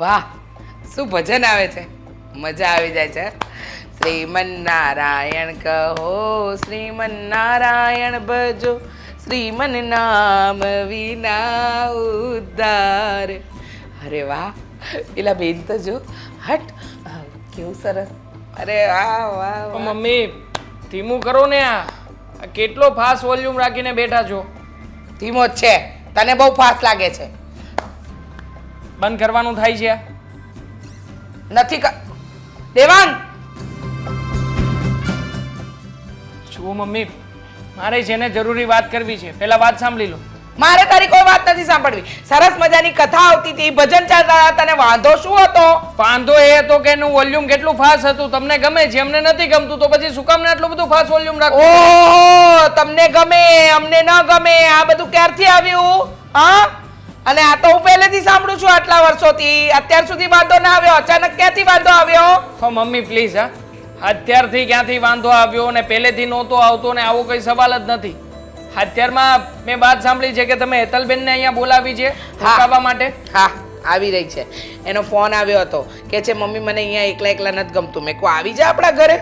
વાહ શું ભજન આવે છે? મજા આવી જાય છે શ્રીમન્નારાયણ કહો શ્રીમન્નારાયણ ભજો શ્રીમન નામ વિના ઉદ્ધાર. અરે વાહ પેલા બેન તો જો હટ કેવું સરસ. અરે વાહ વાહ. મમ્મી ધીમું કરો ને આ. આ કેટલો ફાસ્ટ વોલ્યુમ રાખીને બેઠા છો? ધીમો જ છે તને બહુ ફાસ્ટ લાગે છે. બંધ કરવાનું થાય છે? નથી દેવાંગ! જુઓ મમ્મી મારે જેને જરૂરી વાત કરવી છે પહેલા વાત સાંભળી લો. મારે તારી કોઈ વાત નથી સાંભળવી. સરસ મજાની કથા આવતી હતી ભજન ચાલતા તને વાંધો શું હતો? વાંધો એ હતો કે એનું વોલ્યુમ કેટલું ફાસ્ટ હતું તમને ગમે છે અમને નથી ગમતું તો પછી શું કામ ને આટલું બધું ફાસ્ટ વોલ્યુમ રાખો તમને ગમે અમને ન ગમે આ બધું ક્યારથી આવ્યું? હા? અને આ તો હું પહેલેથી સાંભળું છું આટલા વર્ષોથી. અત્યાર સુધી વાંધો ના આવ્યો. અચાનક ક્યાંથી વાંધો આવ્યો? હો મમ્મી પ્લીઝ હા. અત્યારથી ક્યાંથી વાંધો આવ્યો ને પહેલેથી નહોતો આવતો ને આવો કોઈ સવાલ જ નથી. અત્યારમાં મેં વાત સાંભળી છે કે તમે હેતલબેનને અહીંયા બોલાવી છે રોકાવા માટે? હા આવી રહી છે. એનો ફોન આવ્યો હતો. કે છે મમ્મી મને અહીંયા એકલા એકલા નથી ગમતું. મેં કહું આવી જા આપણા ઘરે.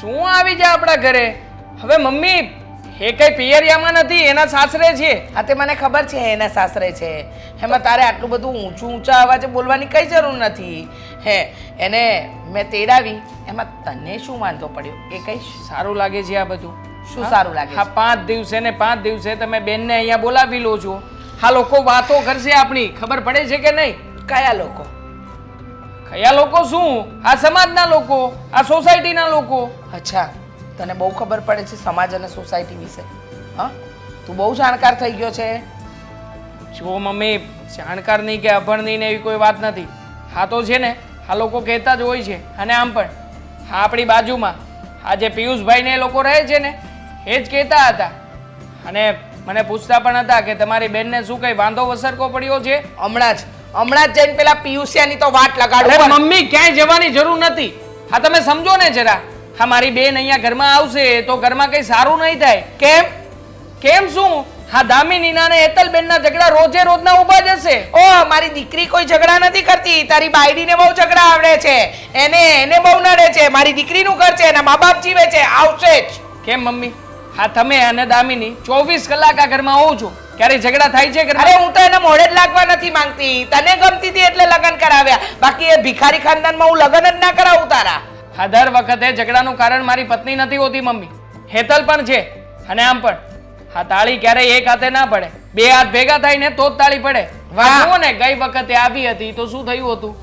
શું આવી જાય આપણા ઘરે? હવે મમ્મી એ કઈ પિયરિયામાં નથી એના સાસરે છે. હા તે મને ખબર છે એના સાસરે છે. એમાં તારે આટલું બધું ઊંચું ઊંચા અવાજે બોલવાની કઈ જરૂર નથી. હે એને મેં તેડાવી એમાં તને શું વાંધો પડ્યો? એ કઈ સારું લાગે છે આ બધું? શું સારું લાગે હા પાંચ દિવસે ને પાંચ દિવસે તમે બેનને અહીંયા બોલાવી લો છો. હા લોકો વાતો કરશે આપણી. ખબર પડે છે કે નહીં? કયા લોકો? કયા લોકો શું? આ સમાજના લોકો? આ સોસાયટીના લોકો? અચ્છા. તને બહુ ખબર પડે છે સમાજ અને સોસાયટી વિશે. હા? તું બહુ જાણકાર થઈ ગયો છે. જો મમ્મી જાણકાર નહીં કે અભણ નહીં ને એવી કોઈ વાત નથી. હા તો છે ને આ લોકો કહેતા જ હોય છે. અને આમ પણ હા આપણી બાજુમાં આ જે પિયુષભાઈ ને એ લોકો રહે છે ને એ જ કહેતા હતા. અને મને પૂછતા પણ હતા કે તમારી બેનને શું કઈ વાંધો વસરકો પડ્યો છે? હમણાં જ હમણાં જ જઈને પેલા પિયુષિયાની તો વાત લગાડો મમ્મી ક્યાંય જવાની જરૂર નથી. હા તમે સમજો ને જરા. હા મારી બેન અહીંયા ઘરમાં આવશે તો ઘરમાં કઈ સારું નહીં થાય. કેમ? કેમ શું? હા દામિનીના ને એતલબેનના ઝઘડા રોજે રોજના ઊભા જશે ઓ મારી દીકરી કોઈ ઝઘડા નથી કરતી. તારી બાયડીને બહુ ઝઘડા આવડે છે. એને એને બહુ નડે છે. મારી દીકરીનું ઘર છે એના મા બાપ જીવે છે. આવશે જ. કેમ મમ્મી? હા તમે અને દામિની ચોવીસ કલાક આ ઘરમાં હોવ છો. ક્યારે ઝઘડા થાય છે અરે હું તો એને મોડે જ લાગવા નથી માંગતી. તને ગમતી હતી એટલે લગ્ન કરાવ્યા. બાકી એ ભિખારી ખાનદાનમાં હું લગ્ન જ ના કરાવું તારા. હા દર વખતે ઝઘડાનું કારણ મારી પત્ની નથી હોતી મમ્મી. હેતલ પણ છે અને આમ પણ. હા તાળી ક્યારેય એક હાથે ના પડે. બે હાથ ભેગા થાય ને તો જ તાળી પડે. વાહ. ને ગઈ વખતે આવી હતી તો શું થયું હતું?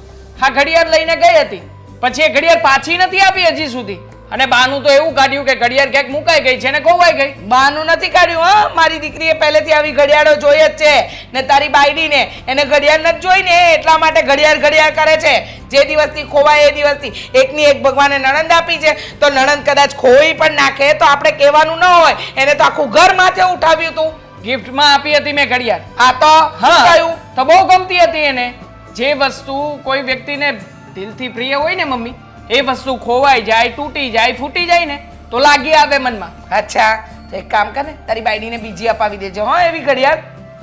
હા ઘડિયાળ લઈને ગઈ હતી. પછી એ ઘડિયાળ પાછી નથી આપી હજી સુધી. અને બાનું તો એવું કાઢ્યું કે ઘડિયાળ ક્યાંક મુકાઈ ગઈ છે ને ખોવાઈ ગઈ. બાનું નથી કાઢ્યું હા? મારી દીકરીએ પહેલેથી આવી ઘડિયાળો જોઈ જ છે. ને તારી બાયડીને એને ઘડિયાળ નથી જોઈ ને એટલા માટે ઘડિયાળ ઘડિયાળ કરે છે. જે દિવસથી ખોવાય એ દિવસથી. એકની એક ભગવાને નણંદ આપી છે. તો નણંદ કદાચ ખોઈ પણ નાખે તો આપણે કહેવાનું ન હોય. એને તો આખું ઘર માથે ઉઠાવ્યું તું. ગિફ્ટમાં આપી હતી મેં ઘડિયાળ. આ તો હા. તો બહુ ગમતી હતી એને. જે વસ્તુ કોઈ વ્યક્તિને દિલથી પ્રિય હોય ને મમ્મી એ વસ્તુ ખોવાઈ જાય તૂટી જાય ફૂટી જાય ને તો લાગી આવે મનમાં. અચ્છા તો એક કામ કર ને તારી બાયડીને બીજી અપાવી દેજો હા એવી ઘડિયાળ.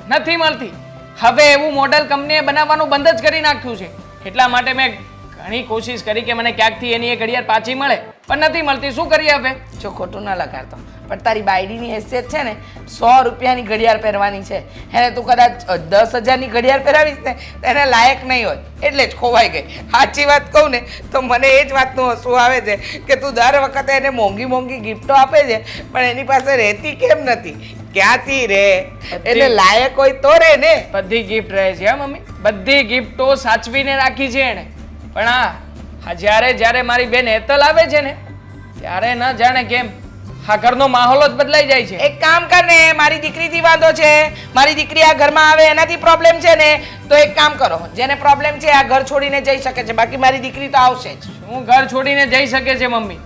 નથી મળતી. હવે એવું મોડલ કંપનીએ બનાવવાનું બંધ જ કરી નાખ્યું છે. એટલા માટે મેં ઘણી કોશિશ કરી કે મને ક્યાંકથી એની એ ઘડિયાળ પાછી મળે પણ નથી મળતી. શું કરીએ હવે? જો ખોટું ના લગાડતો. પણ તારી બાયડીની હેસિયત છે ને સો રૂપિયાની ઘડિયાળ પહેરવાની છે. એને તું કદાચ દસ હજારની ઘડિયાળ પહેરાવીશ ને તો એને લાયક નહીં હોય. એટલે જ ખોવાઈ ગઈ. સાચી વાત કહું ને તો મને એ જ વાતનું હસવું આવે છે કે તું દર વખતે એને મોંઘી મોંઘી ગિફ્ટો આપે છે પણ એની પાસે રહેતી કેમ નથી? ક્યાંથી રે એટલે લાયક હોય તો રે ને. બધી ગિફ્ટ રહે છે મમ્મી? બધી ગિફ્ટો સાચવીને રાખી છે એણે. પણ હા જ્યારે જ્યારે મારી બેન હેતલ આવે છે ને ત્યારે ન જાણે કેમ હા ઘરનો માહોલ જ બદલાઈ જાય છે. એક કામ કર ને મારી દીકરીથી વાંધો છે મારી દીકરી આ ઘરમાં આવે એનાથી પ્રોબ્લેમ છે ને તો એક કામ કરો જેને પ્રોબ્લેમ છે આ ઘર છોડીને જઈ શકે છે બાકી મારી દીકરી તો આવશે જ. હું ઘર છોડીને જઈ શકે છે મમ્મી?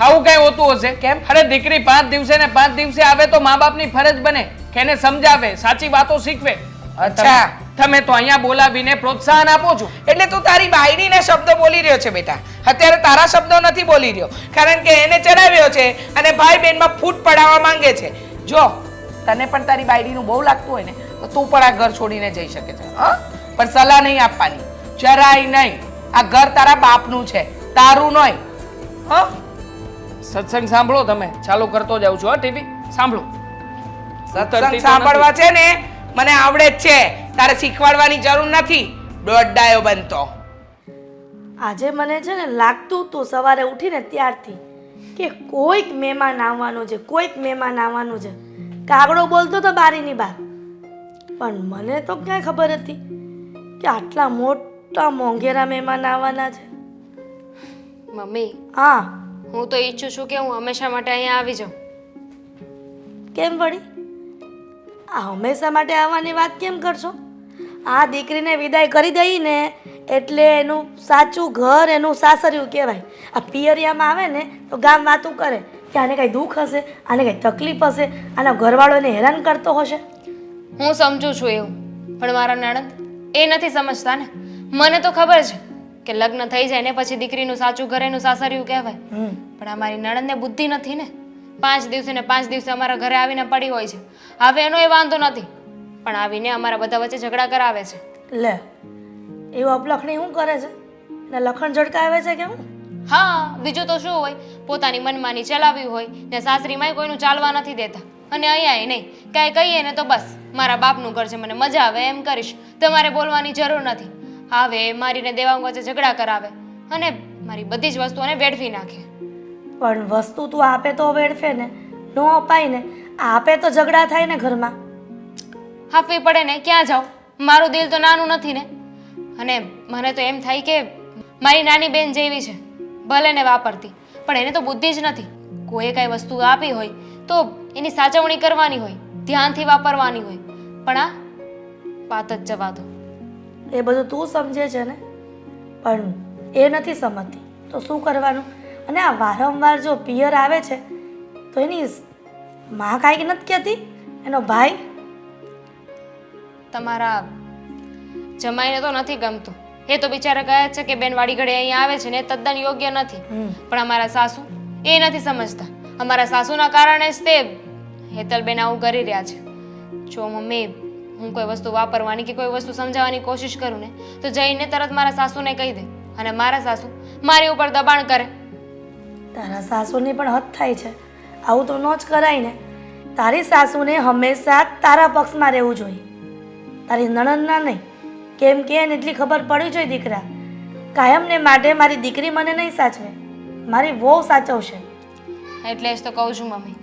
આવું કઈ હોતું હશે? કેમ? અરે દીકરી પાંચ દિવસે ને પાંચ દિવસે આવે તો મા બાપની ફરજ બને કે એને સમજાવે સાચી વાતો શીખવે. અચ્છા. તમે તો અહીંયા બોલાવીને પ્રોત્સાહન આપો છો. એટલે તું તારી બાયડીના શબ્દો બોલી રહ્યો છે બેટા. અત્યારે તારા શબ્દો નથી બોલી રહ્યો. કારણ કે એને ચડાવ્યો છે અને ભાઈ બહેનમાં ફૂટ પડાવવા માંગે છે. જો તને પણ તારી બાયડીનું બહુ લાગતું હોય ને તો તું પણ આ ઘર છોડીને જઈ શકે છે હા? પણ સલાહ નહીં આપવાની. જરાય નહીં. આ ઘર તારા બાપનું છે. તારું નહીં. હા? સત્સંગ સાંભળો તમે. ચાલુ કરતો જાઉં છું હા ટીવી. સાંભળો. સત્સંગ સાંભળવા છે ને મને આવડે જ છે. તારે શીખવાડવાની જરૂર નથી. દોડાયો બનતો. આજે મને છે ને લાગતું હતું સવારે ઉઠીને ત્યારથી કે કોઈક મહેમાન આવવાનું છે કોઈક મહેમાન આવવાનું છે. કાગડો બોલતો તો બારીની બહાર. પણ મને તો ક્યાંય ખબર હતી કે આટલા મોટા મોંઘેરા મહેમાન આવવાના છે. મમ્મી હા. હું તો ઈચ્છું છું કે હું હંમેશા માટે અહીંયા આવી જાઉં. કેમ વળી? આ હંમેશા માટે આવવાની વાત કેમ કરશો? આ દીકરીને વિદાય કરી દઈ ને એટલે એનું સાચું ઘર એનું સાસરિયું કહેવાય. આ પિયરિયામાં આવે ને તો ગામ વાતું કરે કે આને કાંઈ દુઃખ હશે આને કાંઈ તકલીફ હશે આના ઘરવાળો એને હેરાન કરતો હશે? હું સમજુ છું એવું પણ મારા નણંદ એ નથી સમજતા ને. મને તો ખબર છે કે લગ્ન થઈ જાય ને પછી દીકરીનું સાચું ઘર એનું સાસરિયું કહેવાય. પણ અમારી મારી નણંદને બુદ્ધિ નથી ને. પાંચ દિવસે ને પાંચ દિવસે અમારા ઘરે આવીને પડી હોય છે. હવે એનો એ વાંધો નથી. પણ આવીને અમારા બધા વચ્ચે ઝઘડા કરાવે છે. લે એવું અપલખણી શું કરે છે? ને લખણ ઝડકાવે છે કે હું હા બીજું તો શું હોય? પોતાની મનમાની ચલાવી હોય ને સાસરીમાંય કોઈનું ચાલવા નથી દેતા. અને અહીંયા નહીં કાંઈ કહીએ ને તો બસ મારા બાપનું ઘર છે મને મજા આવે એમ કરીશ. તમારે બોલવાની જરૂર નથી. આવે મારીને દેવાંગ વચ્ચે ઝઘડા કરાવે અને મારી બધી જ વસ્તુઓને વેડફી નાખે. પણ વસ્તુ તું આપે તો વેડફે ને ન અપાય ને આપે તો ઝઘડા થાય ને ઘરમાં. આપવી પડે ને ક્યાં જાઉં? મારું દિલ તો નાનું નથી ને. અને મને તો એમ થાય કે મારી નાની બેન જેવી છે, ભલે ને વાપરતી, પણ એને તો બુદ્ધિ જ નથી. કોઈએ કાંઈ વસ્તુ આપી હોય તો એની સાચવણી કરવાની હોય, ધ્યાનથી વાપરવાની હોય. પણ આ વાત જ જવા દો. એ બધું તું સમજે છે ને? પણ એ નથી સમજતી. તો શું કરવાનું? અને આ વારંવાર જો પિયર આવે છે, તો એની માં કાંઈક નથી કહેતી? એનો ભાઈ તમારા જમાઈને તો નથી ગમતું. એ તો બિચારા કહે છે કે બેન વાડી ઘડે અહીંયા આવે છે ને એ તદ્દન યોગ્ય નથી. પણ અમારા સાસુ એ નથી સમજતા. અમારા સાસુના કારણે જ તે હેતલબેન આવું કરી રહ્યા છે. જો મમ્મી હું કોઈ વસ્તુ વાપરવાની કે કોઈ વસ્તુ સમજાવવાની કોશિશ કરું ને તો જઈને તરત મારા સાસુને કહી દે અને મારા સાસુ મારી ઉપર દબાણ કરે. તારા સાસુની પણ હદ થાય છે. આવું તો ન જ કરાય ને. તારી સાસુને હંમેશા તારા પક્ષમાં રહેવું જોઈએ. તારી નણંદના નહીં. કેમ કે એને એટલી ખબર પડી જોઈએ દીકરા. કાયમને માટે મારી દીકરી મને નહીં સાચવે. મારી વહુ સાચવશે. એટલે જ તો કહું છું મમ્મી.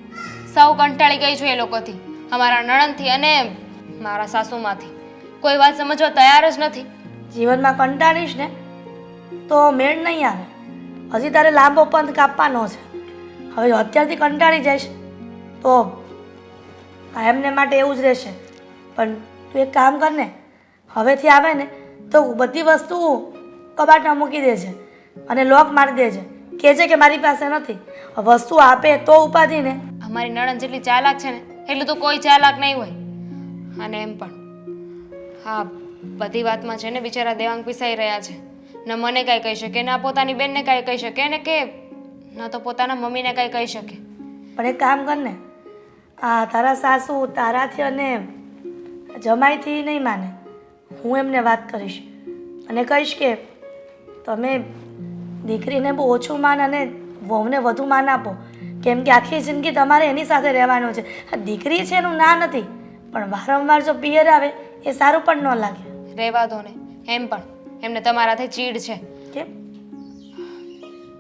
સૌ કંટાળી ગઈ છું એ લોકોથી. અમારા નણંદથી અને મારા સાસુમાંથી. કોઈ વાત સમજવા તૈયાર જ નથી. જીવનમાં કંટાળીશ ને તો મેળ નહીં આવે. હજી તારે લાંબો પંથ કાપવાનો છે. હવે અત્યારથી કંટાળી જઈશ. તો કાયમને માટે એવું જ રહેશે. પણ તું એક કામ કર ને હવેથી આવે ને તો બધી વસ્તુ કબાટમાં મૂકી દેજે અને લોક મારી દેજે. કહે છે કે મારી પાસે નથી. વસ્તુ આપે તો ઉપાધિ ને. અમારી નણંદ જેટલી ચાલાક છે ને એટલું તો કોઈ ચાલાક નહીં હોય. અને એમ પણ. હા બધી વાતમાં છે ને બિચારા દેવાંગ પીસાઈ રહ્યા છે. ન મને કાંઈ કહી શકે ના પોતાની બેનને કાંઈ કહી શકે ને કે ન તો પોતાના મમ્મીને કાંઈ કહી શકે. પણ એક કામ કર ને આ તારા સાસુ તારાથી અને જમાઈથી નહીં માને. હું એમને વાત કરીશ અને કહીશ કે તમે દીકરીને બહુ ઓછું માન અને વહુને વધુ માન આપો. કેમ કે આખી જિંદગી તમારે એની સાથે રહેવાનું છે. આ દીકરી છે એનું ના નથી પણ વારંવાર જો પિયર આવે એ સારું પણ ન લાગે. રહેવા દો ને એમ પણ. એમને તમારાથી ચીડ છે. કેમ?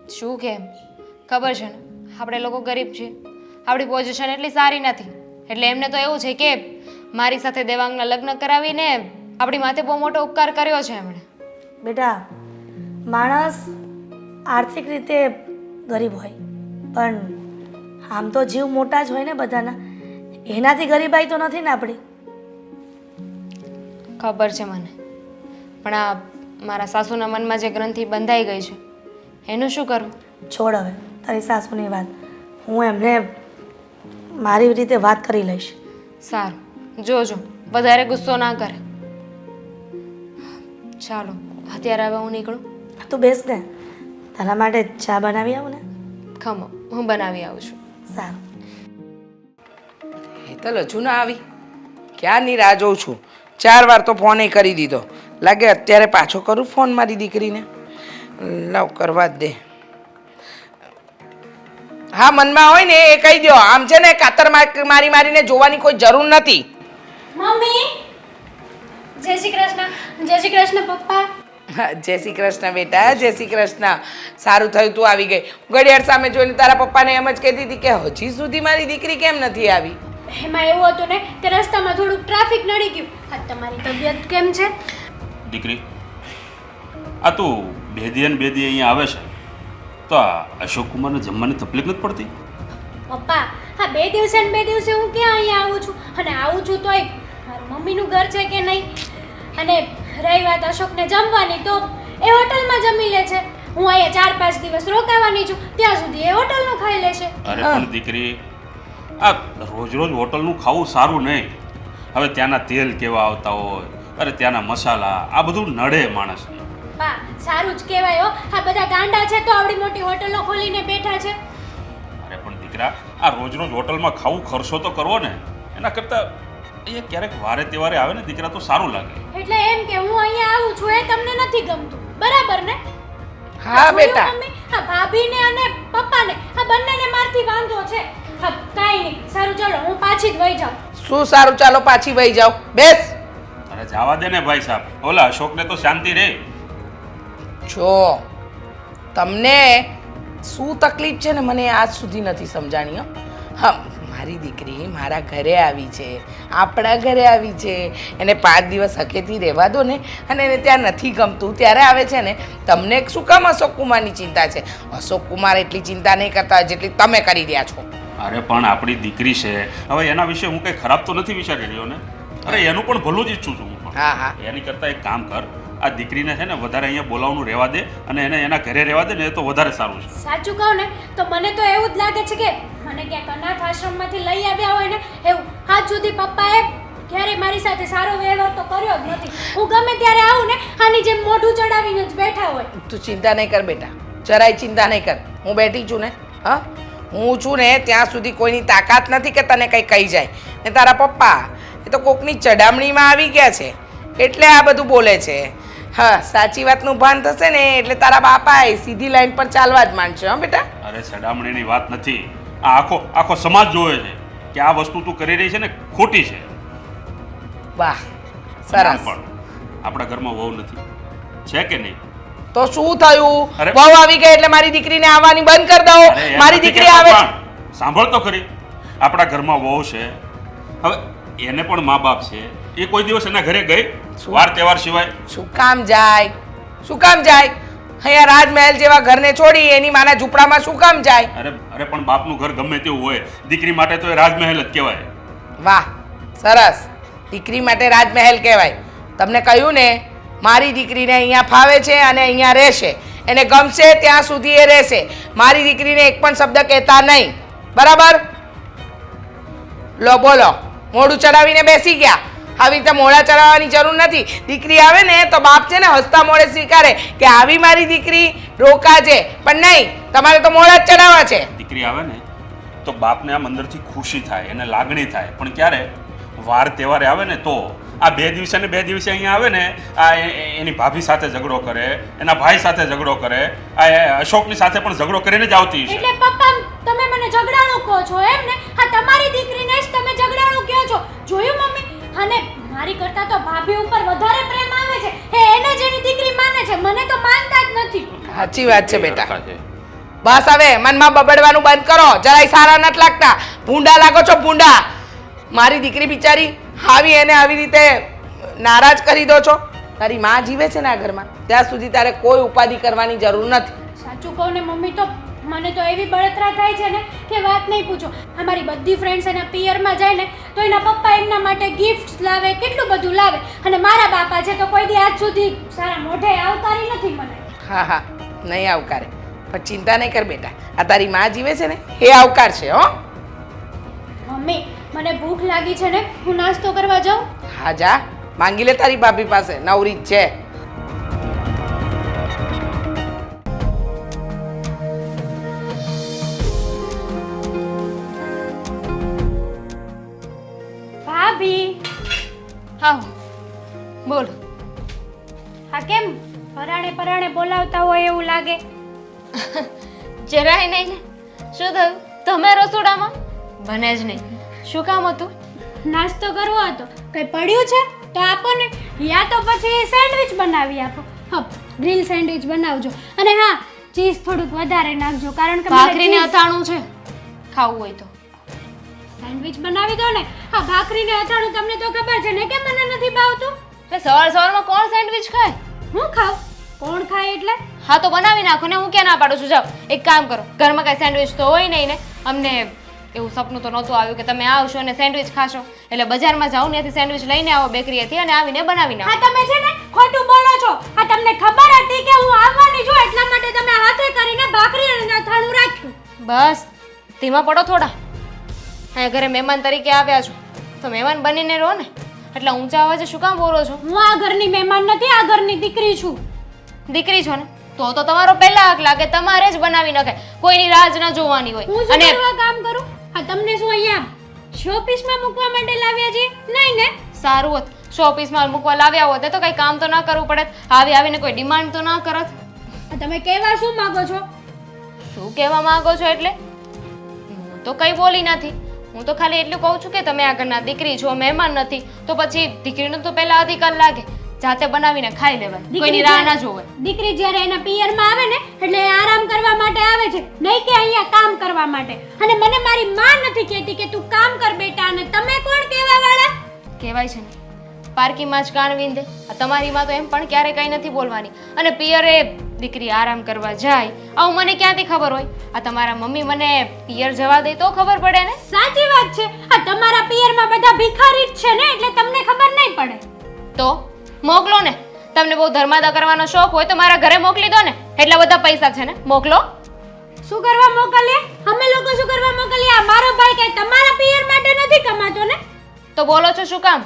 શું કેમ ખબર છે ને? આપણે લોકો ગરીબ છીએ. આપણી પોઝિશન એટલી સારી નથી. એટલે એમને તો એવું છે કે મારી સાથે દેવાંગના લગ્ન કરાવીને આપણી માથે બહુ મોટો ઉપકાર કર્યો છે એમણે. બેટા માણસ આર્થિક રીતે ગરીબ હોય પણ આમ તો જીવ મોટા જ હોય ને બધાના. એનાથી ગરીબાઈ તો નથી ને આપણી? ખબર છે મને. પણ આ મારા સાસુના મનમાં જે ગ્રંથિ બંધાઈ ગઈ છે એનું શું કરવું છોડ હવે તારી સાસુની વાત. હું એમને મારી રીતે વાત કરી લઈશ. સારું. જોજો વધારે ગુસ્સો ના કરે. ચાલો અત્યારે હવે હું નીકળું. તું બેસ ને તારા માટે ચા બનાવી આવું ને? ખમો હું બનાવી આવું છું. સારું. હેતલ હજુ ના આવી. ક્યારની રાહ જોઉં છું? ચાર વાર તો ફોને કરી દીધો. લાગે અત્યારે પાછો કરું ફોન મારી દીકરીને? લવ કરવા જ દે. હા મનમાં હોય ને એ કહી દો આમ છે ને કાતર માર- મારી મારીને જોવાની કોઈ જરૂર નથી. મમ્મી! જય શ્રી કૃષ્ણ. જય શ્રી કૃષ્ણ પપ્પા. હા, જય શ્રી કૃષ્ણ બેટા જય શ્રી કૃષ્ણ. સારું થયું તું આવી ગઈ. ઘડિયાળ સામે જોઈને તારા પપ્પાને એમ જ કહેતી હતી કે હજી સુધી મારી દીકરી કેમ નથી આવી? એમાં એવું હતું ને કે રસ્તામાં થોડુંક ટ્રાફિક નડી ગયું. આ તમારી તબિયત કેમ છે? દીકરી આ તું બેદિયન અને બેદી અહીંયા આવે છે. તો આ અશોક કુમારને જમવાની તકલીફ નથી પડતી? પપ્પા હા બે દિવસે ને બે દિવસે હું ક્યાં અહીંયા આવું છું? અને આવું છું તોય મમ્મીનું ઘર છે કે નહીં? અને રહી વાત અશોકને જમવાની તો એ હોટલમાં જમી લે છે. હું અહીંયા ચાર પાંચ દિવસ રોકાવાની છું ત્યાં સુધી એ હોટલનું ખાઈ લેશે અરે પણ દીકરી આ રોજ રોજ હોટલનું ખાવું સારું નહીં. હવે ત્યાંના તેલ કેવા આવતા હોય અરે ત્યાંના મસાલા આ બધું નડે માણસને. બા સારું જ કહેવાય હો. આ બધા ગાંડા છે તો આવડી મોટી હોટલો ખોલીને બેઠા છે. અરે પણ દીકરા આ રોજ રોજ હોટલમાં ખાવું ખર્ચો તો કરવો ને. એના કરતાં અહીંયા ક્યારેક વારે તહેવારે આવે ને દીકરા તો સારું લાગે. એટલે એમ કે હું અહીંયા આવું છું એ તમને નથી ગમતું. બરાબર ને? હા બેટા. હા ભાભીને અને પપ્પાને આ બંનેને મારથી વાંધો છે. હા કાંઈ નહીં. સારું ચાલો હું પાછી જ વહી જાઉં. શું સારું? ચાલો પાછી વહી જાઓ બેસ. અરે જવા દે ને ભાઈ સાહેબ. ઓલા અશોકને તો શાંતિ રહે જો તમને શું તકલીફ છે ને મને આજ સુધી નથી સમજાણી હો. હા મારી દીકરી મારા ઘરે આવી છે આપણા ઘરે આવી છે. એને પાંચ દિવસ હકેથી રહેવા દો ને અને એને ત્યાં નથી ગમતું. ત્યારે આવે છે ને તમને શું કામ અશોક કુમારની ચિંતા છે? અશોક કુમાર એટલી ચિંતા નહીં કરતા જેટલી તમે કરી રહ્યા છો. અરે પણ આપણી દીકરી છે. હવે એના વિશે હું કંઈ ખરાબ તો નથી વિચારી રહ્યો ને? અરે એનું પણ ભલું જ ઈચ્છું છું હા હા. એની કરતાં એક કામ કર. આ દીકરીને છે ને વધારે અહીંયા બોલાવવાનું રહેવા દે અને એને એના ઘરે રહેવા દે ને એ તો વધારે સારું છે. સાચું કહું ને તો મને તો એવું જ લાગે છે કે મને ક્યાંક અનાથ આશ્રમમાંથી લઈ આવ્યા હોય ને એવું. હાથ સુધી પપ્પાએ ક્યારેય મારી સાથે સારો વ્યવહાર તો કર્યો જ નથી. હું ગમે ત્યારે આવું ને આની જેમ મોઢું ચડાવીને જ બેઠા હોય. તું ચિંતા નહીં કર બેટા. જરાય ચિંતા નહીં કર. હું બેઠી છું ને હા? હું છું ને ત્યાં સુધી કોઈની તાકાત નથી કે તને કંઈ કહી જાય. ને તારા પપ્પા એ તો કોકની ચડામણીમાં આવી ગયા છે. એટલે આ બધું બોલે છે. હા સાચી વાતનું ભાન થશે ને એટલે તારા બાપા એ સીધી લાઈન પર ચાલવા જ માંડશે હા બેટા. અરે સડામણીની વાત નથી. આ આખો આખો સમાજ જોવે છે કે આ વસ્તુ તું કરી રહી છે ને ખોટી છે. વાહ સરસ. પણ આપણા ઘરમાં વહુ નથી. છે કે નહીં? તો શું થયું? બહુ આવી ગઈ એટલે મારી દીકરીને આવવાની બંધ કરી દો મારી દીકરી આવે સાંભળ તો ખરી. આપણા ઘરમાં વહુ છે. હવે એને પણ મા બાપ છે. એ કોઈ દિવસ એના ઘરે ગઈ? વાર તહેવાર સિવાય? શું કામ જાય? શું કામ જાય? અહીંયા રાજમહેલ જેવા ઘરને છોડી એની માના ઝૂંપડામાં શું કામ જાય? અરે અરે પણ બાપનું ઘર ગમે તેવું હોય. દીકરી માટે તો એ રાજમહેલ જ કહેવાય. વાહ સરસ. દીકરી માટે રાજમહેલ કહેવાય. તમને કહ્યું ને મારી દીકરીને અહીંયા ફાવે છે અને અહીંયા રહેશે. એને ગમશે ત્યાં સુધી એ રહેશે. મારી દીકરીને એક પણ શબ્દ કહેતા નહીં. બરાબર? લો બોલો. મોઢું ચડાવીને બેસી ગયા. આવી રીતે મોઢા ચડાવવાની જરૂર નથી. દીકરી આવે ને તો બાપ છે ને હસતા મોડે સ્વીકારે કે આવી મારી દીકરી રોકાજે. પણ નહીં તમારે તો મોડા જ ચડાવવા છે. દીકરી આવે ને તો બાપને આમ અંદરથી ખુશી થાય એને લાગણી થાય. પણ ક્યારે? વાર તહેવારે આવે ને તો. આ બે દિવસે ને બે દિવસે અહીંયા આવે ને આ એની ભાભી સાથે ઝઘડો કરે એના ભાઈ સાથે ઝઘડો કરે આ અશોકની સાથે પણ ઝઘડો કરીને જ આવતી એટલે પપ્પા તમે મને ઝઘડાણું કહો છો એમ ને? હા તમારી દીકરીને જ તમે ઝઘડાણું કહો છો. જોયું મમ્મી? અને મારી કરતા તો ભાભી ઉપર વધારે પ્રેમ આવે છે. હે એને જેની દીકરી માને છે. મને તો માનતા જ નથી. સાચી વાત છે બેટા. બસ હવે મનમાં બબડવાનું બંધ કરો. જરાય સારા નથી લાગતા. ભૂંડા લાગો છો ભૂંડા. મારી દીકરી બિચારી આવી એને આવી રીતે નારાજ કરી દો છો. તારી માં જીવે છે ને આ ઘરમાં? ત્યાં સુધી તારે કોઈ ઉપાધિ કરવાની જરૂર નથી. સાચું કહું ને મમ્મી તો મને તો એવી બળતરા થાય છે ને કે વાત નહીં પૂછો. અમારી બધી ફ્રેન્ડ્સ એના પિયરમાં જાય ને તો એના પપ્પા એમના માટે ગિફ્ટ્સ લાવે કેટલું બધું લાવે. અને મારા બાપા છે તો કોઈ દી આજ સુધી સારા મોઢે આવકારી નથી મને. હા હા નહીં આવકારે. પણ ચિંતા નહીં કર બેટા. આ તારી માં જીવે છે ને એ આવકાર છે હો. મમ્મી મને ભૂખ લાગી છે ને હું નાસ્તો કરવા જાઉં? હા જા. માંગી લે તારી ભાભી પાસે. નવરી છે. બોલ પરાણે પરાણે બોલાવતા હોય એવું લાગે. જરાય નહીં ને. શું થયું? તમે રસોડામાં? બને જ નહીં. શું કામ હતું? નાસ્તો કરવો હતો. કંઈ પડ્યું છે? તો આપો ને યા તો પછી સેન્ડવિચ બનાવી આપો. હા ગ્રીલ સેન્ડવિચ બનાવજો. અને હા ચીઝ થોડુંક વધારે નાખજો કારણ કે ભાખરીને અથાણું છે. ખાવું હોય તો. સેન્ડવિચ બનાવી દો ને. હા ભાખરીને અથાણું તમને તો ખબર છે ને કે મને નથી ભાવતું? સવાર સવારમાં કોણ સેન્ડવિચ ખાય? હું ખાવ કોણ ખાય એટલે? હા તો બનાવી નાખો ને હું ક્યાં ના પાડું છું? જાઓ એક કામ કરો. ઘરમાં કાંઈ સેન્ડવિચ તો હોય નહીં ને અમને એવું સપનું તો નહોતું આવ્યું કે તમે આવશો અને સેન્ડવિચ ખાશો. એટલે બજારમાં જાઓ ને ત્યાંથી સેન્ડવિચ લઈને આવો બેકરીએથી અને આવીને બનાવી નાખો. હા તમે છે ને ખોટું બોલો છો. આ તમને ખબર હતી કે હું આવવાની છું એટલા માટે તમે હાથે કરીને ભાખરી અને અથાણું રાખ્યું. બસ ધીમા પડો થોડા. અહીંયા ઘરે મહેમાન તરીકે આવ્યા છો. તો મહેમાન બનીને રહો ને. એટલે ઊંચા અવાજે શું કામ બોલો છો? હું આ ઘરની મહેમાન નથી આ ઘરની દીકરી છું. દીકરી છો ને? તો તો તમારો પહેલા હક લાગે તમારે જ બનાવી નખાય કોઈની રાહ જ ન જોવાની હોય. અને કામ કરું? આ તમને શું અહીંયા શોપીસમાં મૂકવા માટે લાવ્યા છે? નહીં ને? સારું હોત. શોપીસમાં મૂકવા લાવ્યા હોત તો કંઈ કામ તો ના કરવું પડે. આવી આવીને કોઈ ડિમાન્ડ તો ના કરત. તમે કહેવા શું માંગો છો? શું કહેવા માંગો છો એટલે? હું તો કંઈ બોલી નથી. હું તો ખાલી એટલું કહું છું કે તમે આ ઘરના દીકરી છો મહેમાન નથી તો પછી દીકરીનો તો પહેલા અધિકાર લાગે. જાતે બનાવીને ખાઈ લેવાય. કોઈની રાહ ના જોવે. દીકરી જ્યારે એના પિયરમાં આવે ને એટલે આરામ કરવા માટે આવે છે નહીં કે અહીંયા કામ કરવા માટે. અને મને મારી માં નથી કહેતી કે તું કામ કર બેટા અને તમે કોણ કહેવા વાળા કહેવાય છે ને. પાર્કિંગમાં જ કાન વિંધે. આ તમારી માં તો એમ પણ ક્યારે કંઈ નથી બોલવાની. અને પિયરે દીકરી આરામ કરવા જાય. આવું મને ક્યાંથી ખબર હોય? આ તમારા મમ્મી મને પિયર જવા દે તો ખબર પડે ને? સાચી વાત છે. આ તમારા પિયરમાં બધા ભિખારી જ છે ને એટલે તમને ખબર નહીં પડે. તો? મોકલો ને. તમને બહુ ધર્માદા કરવાનો શોખ હોય તો મારા ઘરે મોકલી દો ને. એટલા બધા પૈસા છે ને. મોકલો. શું કરવા મોકલીએ? અમે લોકો શું કરવા મોકલીએ? મારો ભાઈ કઈ તમારા પિયર માટે નથી કમાતો ને? તો બોલો છો શું કામ?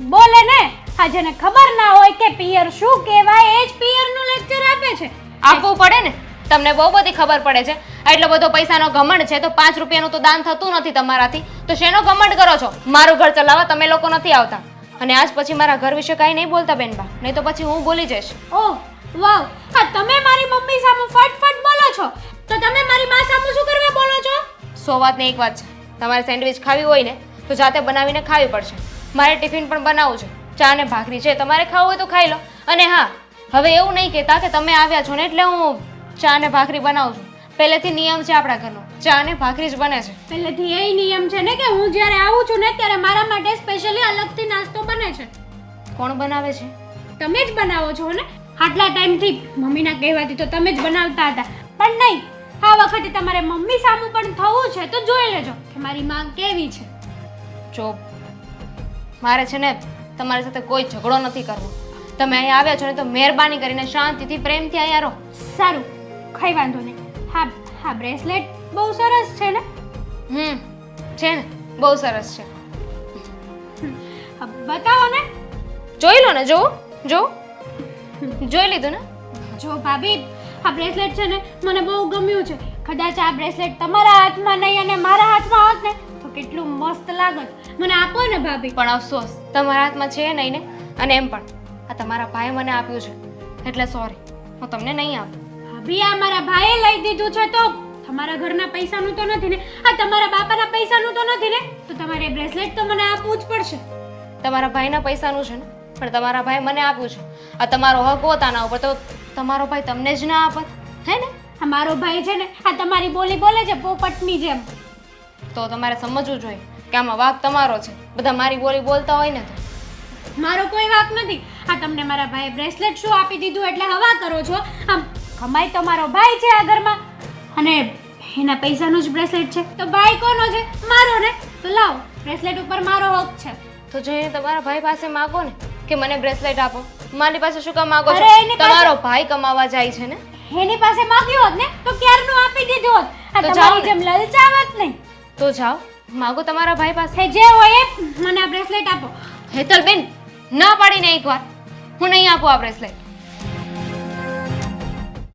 બોલે ને? આ જેને ખબર ના હોય કે પિયર શું કહેવાય એ જ પિયરનું લેક્ચર આપે છે. આપવું પડે ને? તમને બહુ બધી ખબર પડે છે. એટલો બધો પૈસાનો ઘમંડ છે તો પાંચ રૂપિયાનું તો દાન થતું નથી તમારાથી. તો શેનો ઘમંડ કરો છો? મારું ઘર ચલાવવા તમે લોકો નથી આવતા. અને આજ પછી મારા ઘર વિશે કાંઈ નહીં બોલતા બેનબા. નહીં તો પછી હું ભૂલી જઈશ. ઓહ વાવ. હા તમે મારી મમ્મી સામે ફટફટ બોલો છો? તો તમે મારી માં સામે શું કરવા બોલો છો? સો વાત ને એક વાત છે. તમારે સેન્ડવિચ ખાવી હોય ને તો જાતે બનાવીને ખાવી પડશે. મારે ટિફિન પણ બનાવવું છે. ચા ને ભાખરી છે તમારે ખાવું હોય તો ખાઈ લો. અને હા હવે એવું નહીં કહેતા કે તમે આવ્યા છો ને એટલે હું ચા ને ભાખરી બનાવું છું. પહેલેથી નિયમ છે આપણા ઘરનો ચા ને ભાખરી જ બને છે. પહેલેથી એ નિયમ છે ને કે હું જ્યારે આવું છું ને ત્યારે મારા માટે સ્પેશિયલી અલગથી નાસ્તો બને છે. કોણ બનાવે છે? તમે જ બનાવો છો ને? આટલા ટાઈમથી મમ્મીના કહેવાથી તો તમે જ બનાવતા હતા. પણ નહીં આ વખતે તમારે મમ્મી સામું પણ થવું છે તો જોઈ લેજો કે મારી માંગ કેવી છે. જો મારે છે ને તમારી સાથે કોઈ ઝઘડો નથી કરવો. તમે અહીંયા આવ્યા છો ને તો મહેરબાની કરીને શાંતિથી પ્રેમથી અહીંયા રહો. સારું કઈ વાંધો નહીં. હા હા બ્રેસલેટ બહુ સરસ છે ને? હમ છે ને બહુ સરસ છે. બતાવો ને. જોઈ લો ને જો જો. જોઈ લીધું ને? જો ભાભી આ બ્રેસલેટ છે ને મને બહુ ગમ્યું છે. કદાચ આ બ્રેસલેટ તમારા હાથમાં નહીં અને મારા હાથમાં હોત ને કેટલું મસ્ત લાગત મને આપો ને ભાભી. પણ અફસોસ તમારા હાથમાં છે નહીં ને? અને એમ પણ આ તમારા ભાઈએ મને આપ્યું છે. એટલે સોરી હું તમને નહીં આપું. ભાભી આ મારા ભાઈએ લઈ દીધું છે તો તમારા ઘરના પૈસાનું તો નથી ને? આ તમારા બાપાના પૈસાનું તો નથી ને? તો તમારે બ્રેસલેટ તો મને આપવું જ પડશે. તમારા ભાઈના પૈસાનું છે ને? પણ તમારા ભાઈ મને આપ્યું છે. આ તમારો હક પોતાના ઉપર તો તમારો ભાઈ તમને જ ના આપત. હે ને? આ મારો ભાઈ છે ને આ તમારી બોલી બોલે છે પોપટની જેમ. તો તમારે સમજવું જોઈએ કે આમાં વાક તમારો છે. બધા મારી બોલી બોલતા હોય ને તો. મારો કોઈ વાક નથી. આ તમને મારા ભાઈ બ્રેસલેટ શું આપી દીધું એટલે હવા કરો છો. આમ કમાઈ તો મારો ભાઈ છે આ ઘરમાં. અને એના પૈસાનું જ બ્રેસલેટ છે. તો ભાઈ કોનો છે? મારો ને. તો લાવો બ્રેસલેટ ઉપર મારો હક છે. તો જઈને તમારા ભાઈ પાસે માગો ને કે મને બ્રેસલેટ આપો. મારી પાસે શું કામ માગો છો? તમારો ભાઈ કમાવા જાય છે ને? એની પાસે માગ્યો હોત ને તો ક્યારનું આપી દીધું હોત? આ તો તમારી જેમ લલચાવત નહીં. તો જાઓ. માગો તમારા ભાઈ પાસે જે હોય એ મને આ બ્રેસલેટ આપો. હેતલબેન, ના પાડીને એકવાર હું નહીં આપું આ બ્રેસલેટ